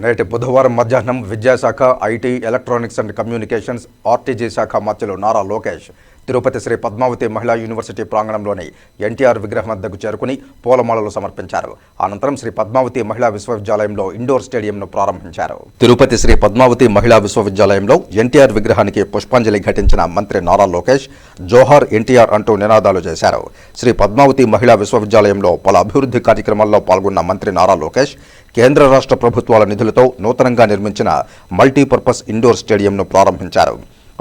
నేటి బుధవారం మధ్యాహ్నం విద్యాశాఖ IT electronics and communications RTG శాఖ మంత్రులు నారా లోకేష్ తిరుపతి శ్రీ పద్మావతి మహిళా యూనివర్సిటీ ప్రాంగణంలోని ఎన్టీఆర్ విగ్రహం వద్దకు చేరుకుని పూలమాలలు సమర్పించారు. అనంతరం శ్రీ పద్మావతి మహిళా విశ్వవిద్యాలయంలో ఇండోర్ స్టేడియంను ప్రారంభించారు. తిరుపతి శ్రీ పద్మావతి మహిళా విశ్వవిద్యాలయంలో ఎన్టీఆర్ విగ్రహానికి పుష్పాంజలి ఘటించిన మంత్రి నారా లోకేష్ జోహార్ ఎన్టీఆర్ అంటూ నినాదాలు చేశారు. శ్రీ పద్మావతి మహిళా విశ్వవిద్యాలయంలో పలు అభివృద్ధి కార్యక్రమాల్లో పాల్గొన్న మంత్రి నారా లోకేష్ కేంద్ర రాష్ట్ర ప్రభుత్వాల నిధులతో నూతనంగా నిర్మించిన మల్టీపర్పస్ ఇండోర్ స్టేడియంను ప్రారంభించారు.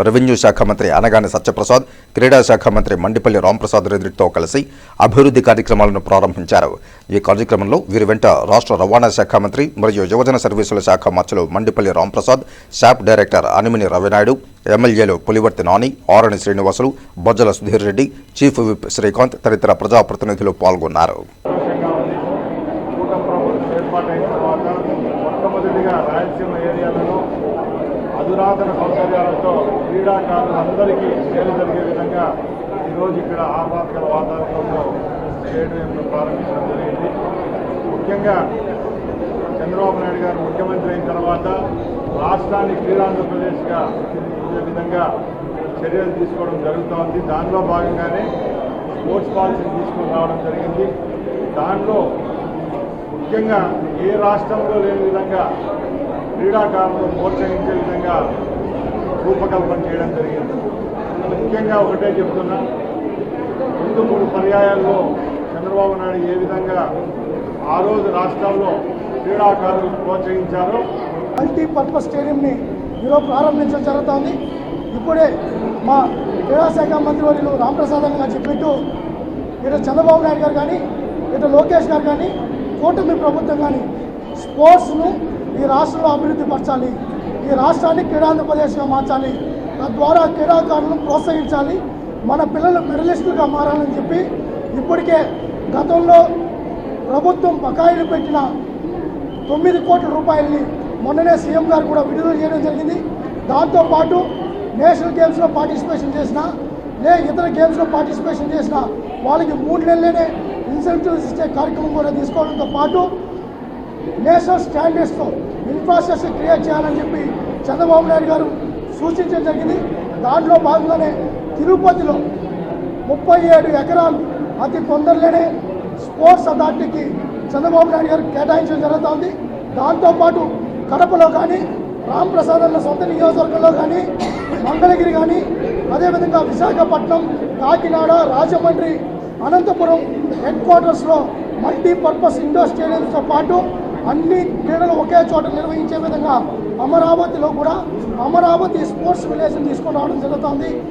రెవెన్యూ శాఖ మంత్రి అనగాని సత్యప్రసాద్ క్రీడా శాఖ మంత్రి మండిపల్లి రాంప్రసాద్ రెడ్డితో కలిసి అభివృద్ధి కార్యక్రమాలను ప్రారంభించారు. ఈ కార్యక్రమంలో వీరి వెంట రాష్ట్ర రవాణా శాఖ మంత్రి మరియు యువజన సర్వీసుల శాఖ మంత్రులు మండిపల్లి రాంప్రసాద్ శాప్ డైరెక్టర్ అనిమిని రవినాయుడు ఎమ్మెల్యేలు పులివర్తి నాని ఆరణి శ్రీనివాసులు బొజ్జల సుధీర్ రెడ్డి చీఫ్ విప్ శ్రీకాంత్ తదితర ప్రజాప్రతినిధులు పాల్గొన్నారు. ఏర్పాటు అయిన తర్వాత మొట్టమొదటిగా రాయలసీమ ఏరియాలలో అధునాతన సౌకర్యాలతో క్రీడాకారులందరికీ మేలు జరిగే విధంగా ఈరోజు ఇక్కడ ఆహ్లాదకర వాతావరణంలో స్టేడియంను ప్రారంభించడం జరిగింది. ముఖ్యంగా చంద్రబాబు నాయుడు గారు ముఖ్యమంత్రి అయిన తర్వాత రాష్ట్రాన్ని క్రీడాంధ్రప్రదేశ్గా తీర్చిదిద్దే విధంగా చర్యలు తీసుకోవడం జరుగుతోంది దానిలో భాగంగానే స్పోర్ట్స్ పాలసీని తీసుకుని రావడం జరిగింది. దాంట్లో ముఖ్యంగా ఏ రాష్ట్రంలో లేని విధంగా క్రీడాకారులను ప్రోత్సహించే విధంగా రూపకల్పన చేయడం జరిగింది. ముఖ్యంగా ఒకటే చెప్తున్నా ముందు మూడు పర్యాయాల్లో చంద్రబాబు నాయుడు ఏ విధంగా ఆ రోజు రాష్ట్రాల్లో క్రీడాకారులను ప్రోత్సహించారో మల్టీపర్పస్ స్టేడియంని ఈరోజు ప్రారంభించడం జరుగుతోంది. ఇప్పుడే మా క్రీడాశాఖ మంత్రివర్యులు రామప్రసాద్ అన్న గారు చెప్పినట్టు ఇటు చంద్రబాబు నాయుడు గారు కానీ ఇటు లోకేష్ గారు కానీ కూటమి ప్రభుత్వం కానీ స్పోర్ట్స్ను ఈ రాష్ట్రంలో అభివృద్ధి పరచాలి. ఈ రాష్ట్రాన్ని క్రీడాంధ్రప్రదేశ్గా మార్చాలి. తద్వారా క్రీడాకారులను ప్రోత్సహించాలి. మన పిల్లలు మెడలిస్టులుగా మారాలని చెప్పి ఇప్పటికే గతంలో ప్రభుత్వం బకాయిలు పెట్టిన తొమ్మిది కోట్ల రూపాయలని మొన్ననే సీఎం గారు కూడా విడుదల చేయడం జరిగింది. దాంతోపాటు నేషనల్ గేమ్స్లో పార్టిసిపేషన్ చేసిన లే ఇతర గేమ్స్లో పార్టిసిపేషన్ చేసిన వాళ్ళకి మూడు నెలలనే ఇన్సెంటివ్స్ ఇచ్చే కార్యక్రమం కూడా తీసుకోవడంతో పాటు నేషనల్ స్టాండర్డ్స్తో ఇన్ఫ్రాస్ట్రక్చర్ క్రియేట్ చేయాలని చెప్పి చంద్రబాబు నాయుడు గారు సూచించడం జరిగింది. దాంట్లో భాగంగానే తిరుపతిలో ముప్పై ఏడు ఎకరాలు అతి తొందరలోనే స్పోర్ట్స్ అథారిటీకి చంద్రబాబు నాయుడు గారు కేటాయించడం జరుగుతోంది దాంతోపాటు కడపలో కానీ రాంప్రసాద్ అన్న సొంత నియోజకవర్గంలో కానీ మంగళగిరి కానీ అదేవిధంగా విశాఖపట్నం కాకినాడ రాజమండ్రి అనంతపురం హెడ్ క్వార్టర్స్లో మల్టీపర్పస్ ఇండోర్ స్టేడియంతో పాటు అన్ని క్రీడలు ఒకే చోట నిర్వహించే విధంగా అమరావతిలో కూడా అమరావతి స్పోర్ట్స్ విలేజ్ని తీసుకుని రావడం జరుగుతుంది.